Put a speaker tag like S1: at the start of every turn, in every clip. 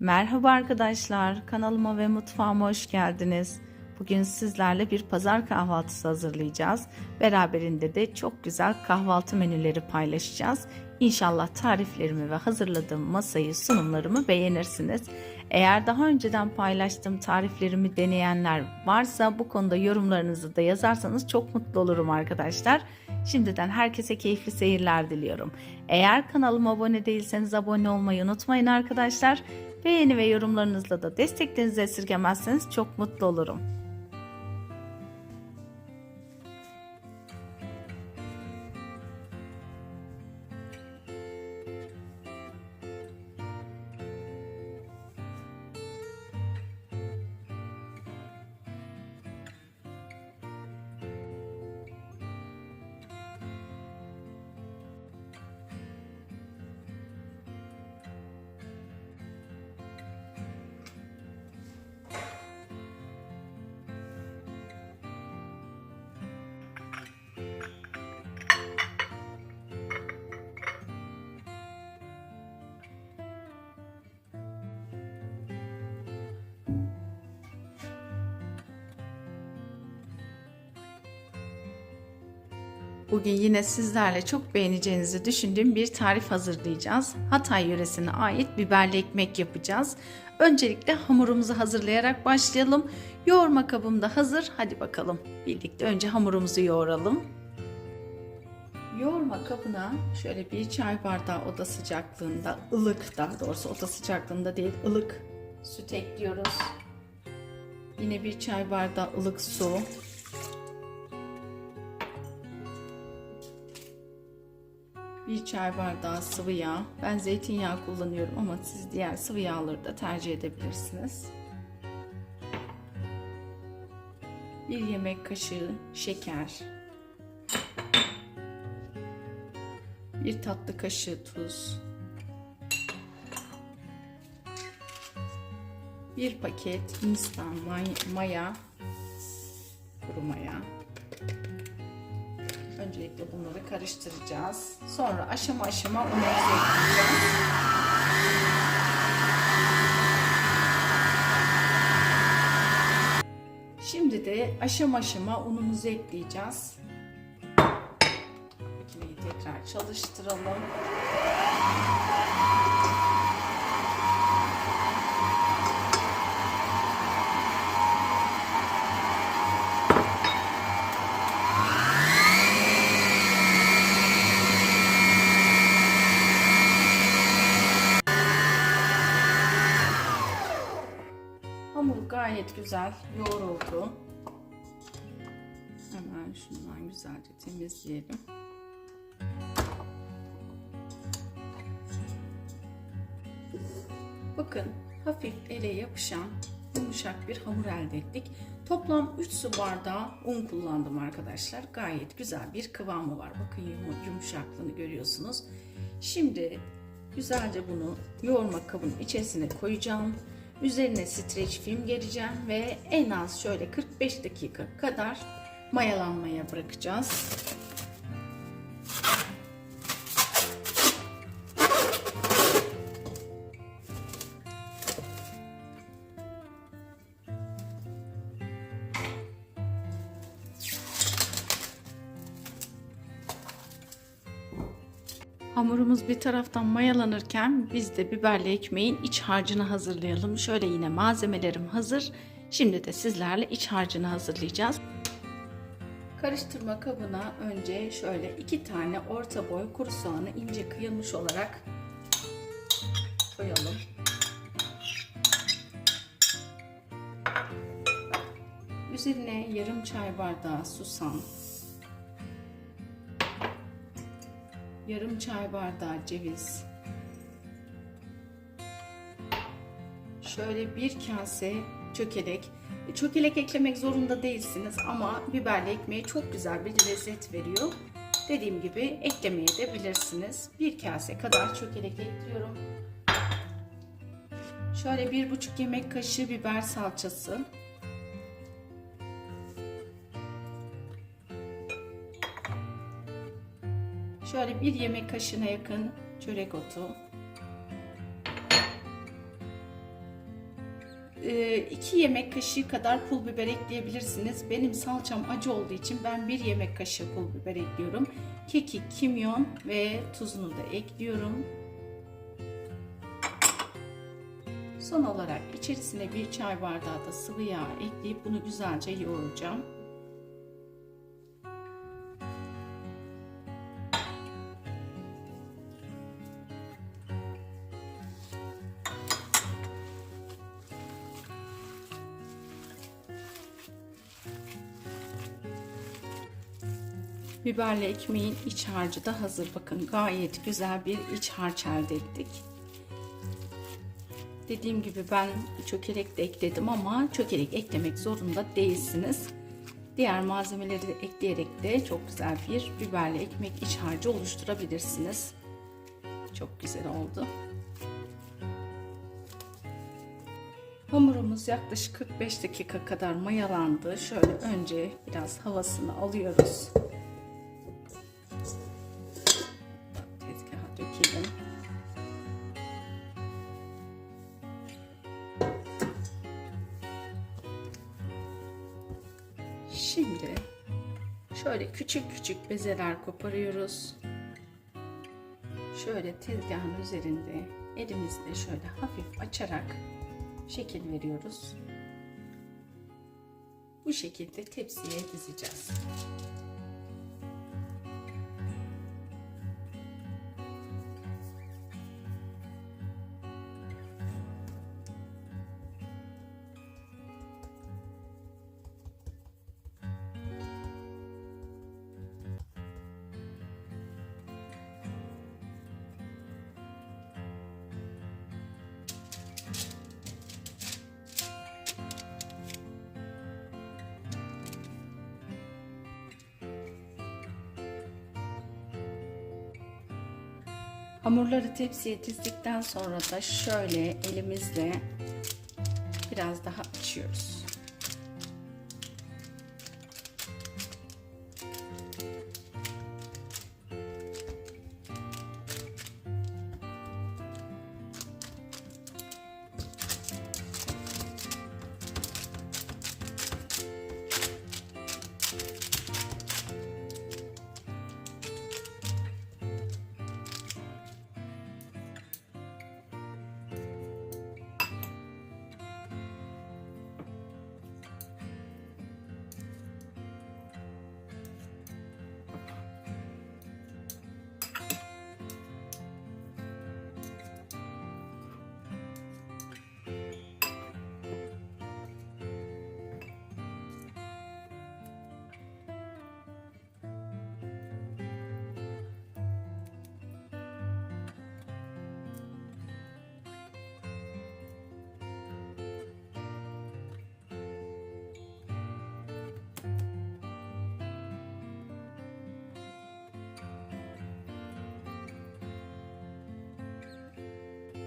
S1: Merhaba arkadaşlar, kanalıma ve mutfağıma hoş geldiniz. Bugün sizlerle bir pazar kahvaltısı hazırlayacağız. Beraberinde de çok güzel kahvaltı menüleri paylaşacağız. İnşallah tariflerimi ve hazırladığım masayı, sunumlarımı beğenirsiniz. Eğer daha önceden paylaştığım tariflerimi deneyenler varsa bu konuda yorumlarınızı da yazarsanız çok mutlu olurum arkadaşlar. Şimdiden herkese keyifli seyirler diliyorum. Eğer kanalıma abone değilseniz abone olmayı unutmayın arkadaşlar. Beğeni ve yorumlarınızla da desteklerinizi esirgemezseniz çok mutlu olurum. Bugün yine sizlerle çok beğeneceğinizi düşündüğüm bir tarif hazırlayacağız. Hatay yöresine ait biberli ekmek yapacağız. Öncelikle hamurumuzu hazırlayarak başlayalım. Yoğurma kabım da hazır. Hadi bakalım. Birlikte önce hamurumuzu yoğuralım. Yoğurma kabına şöyle bir çay bardağı oda sıcaklığında, ılık daha doğrusu oda sıcaklığında değil ılık süt ekliyoruz. Yine bir çay bardağı ılık su. Bir çay bardağı sıvı yağ. Ben zeytinyağı kullanıyorum ama siz diğer sıvı yağları da tercih edebilirsiniz. Bir yemek kaşığı şeker. Bir tatlı kaşığı tuz. Bir paket instant maya, kuru maya. Öncelikle bunları karıştıracağız. Sonra aşama aşama unumuzu ekleyeceğiz. Şimdi de aşama aşama unumuzu ekleyeceğiz. Makineyi tekrar çalıştıralım. Güzel yoğruldu. Hemen şundan güzelce temizleyelim. Bakın hafif ele yapışan yumuşak bir hamur elde ettik. Toplam 3 su bardağı un kullandım arkadaşlar. Gayet güzel bir kıvamı var. Bakın yumuşaklığını görüyorsunuz. Şimdi güzelce bunu yoğurma kabının içerisine koyacağım. Üzerine streç film gereceğim ve en az şöyle 45 dakika kadar mayalanmaya bırakacağız. Hamurumuz bir taraftan mayalanırken biz de biberli ekmeğin iç harcını hazırlayalım. Şöyle yine malzemelerim hazır. Şimdi de sizlerle iç harcını hazırlayacağız. Karıştırma kabına önce şöyle iki tane orta boy kuru soğanı ince kıyılmış olarak koyalım. Üzerine yarım çay bardağı susam, yarım çay bardağı ceviz, şöyle bir kase çökelek. E, Çökelek eklemek zorunda değilsiniz ama biberli ekmeğe çok güzel bir lezzet veriyor. Dediğim gibi eklemeye de bilirsiniz. Bir kase kadar çökelek ekliyorum. Şöyle bir buçuk yemek kaşığı biber salçası. Şöyle bir yemek kaşığına yakın çörek otu. 2 yemek kaşığı kadar pul biber ekleyebilirsiniz. Benim salçam acı olduğu için ben 1 yemek kaşığı pul biber ekliyorum. Kekik, kimyon ve tuzunu da ekliyorum. Son olarak içerisine bir çay bardağı da sıvı yağ ekleyip bunu güzelce yoğuracağım. Biberli ekmeğin iç harcı da hazır. Bakın gayet güzel bir iç harç elde ettik. Dediğim gibi ben çökelek de ekledim ama çökelek eklemek zorunda değilsiniz. Diğer malzemeleri de ekleyerek de çok güzel bir biberli ekmek iç harcı oluşturabilirsiniz. Çok güzel oldu. Hamurumuz yaklaşık 45 dakika kadar mayalandı. Şöyle önce biraz havasını alıyoruz. Küçük bezeler koparıyoruz. Şöyle tezgahın üzerinde elimizle şöyle hafif açarak şekil veriyoruz. Bu şekilde tepsiye dizeceğiz. Hamurları tepsiye dizdikten sonra da şöyle elimizle biraz daha açıyoruz.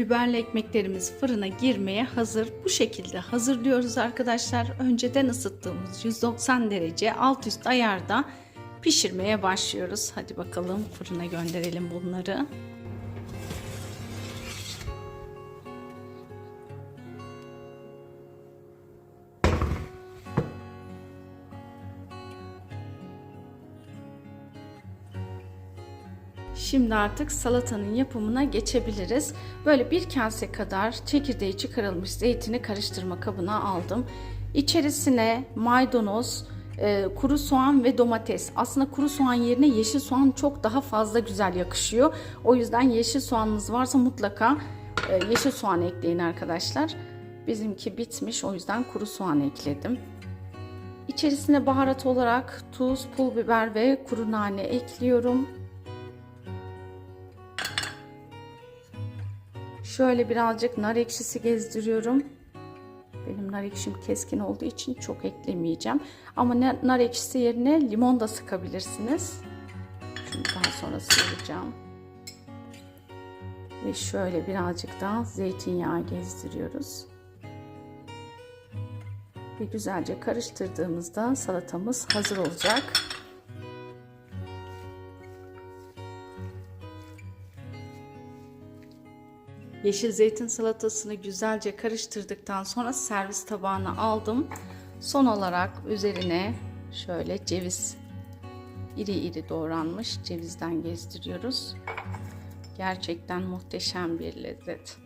S1: Biberli ekmeklerimiz fırına girmeye hazır. Bu şekilde hazırlıyoruz arkadaşlar. Önceden ısıttığımız 190 derece alt üst ayarda pişirmeye başlıyoruz. Hadi bakalım fırına gönderelim bunları. Şimdi artık salatanın yapımına geçebiliriz. Böyle bir kase kadar çekirdeği çıkarılmış zeytini karıştırma kabına aldım. İçerisine maydanoz, e, kuru soğan ve domates. Aslında kuru soğan yerine yeşil soğan çok daha fazla güzel yakışıyor. O yüzden yeşil soğanınız varsa mutlaka e, yeşil soğan ekleyin arkadaşlar. Bizimki bitmiş o yüzden kuru soğan ekledim. İçerisine baharat olarak tuz, pul biber ve kuru nane ekliyorum. Şöyle birazcık nar ekşisi gezdiriyorum. Benim nar ekşim keskin olduğu için çok eklemeyeceğim. Ama nar ekşisi yerine limon da sıkabilirsiniz. Şimdi daha sonra sıkacağım. Ve şöyle birazcık daha zeytinyağı gezdiriyoruz. Ve güzelce karıştırdığımızda salatamız hazır olacak. Yeşil zeytin salatasını güzelce karıştırdıktan sonra servis tabağına aldım. Son olarak üzerine şöyle ceviz iri iri doğranmış cevizden gezdiriyoruz. Gerçekten muhteşem bir lezzet.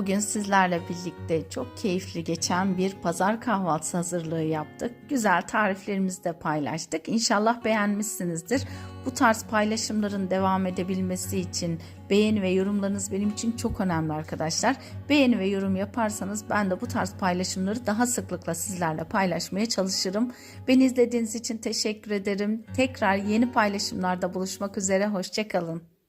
S1: Bugün sizlerle birlikte çok keyifli geçen bir pazar kahvaltısı hazırlığı yaptık. Güzel tariflerimizi de paylaştık. İnşallah beğenmişsinizdir. Bu tarz paylaşımların devam edebilmesi için beğeni ve yorumlarınız benim için çok önemli arkadaşlar. Beğeni ve yorum yaparsanız ben de bu tarz paylaşımları daha sıklıkla sizlerle paylaşmaya çalışırım. Beni izlediğiniz için teşekkür ederim. Tekrar yeni paylaşımlarda buluşmak üzere. Hoşçakalın.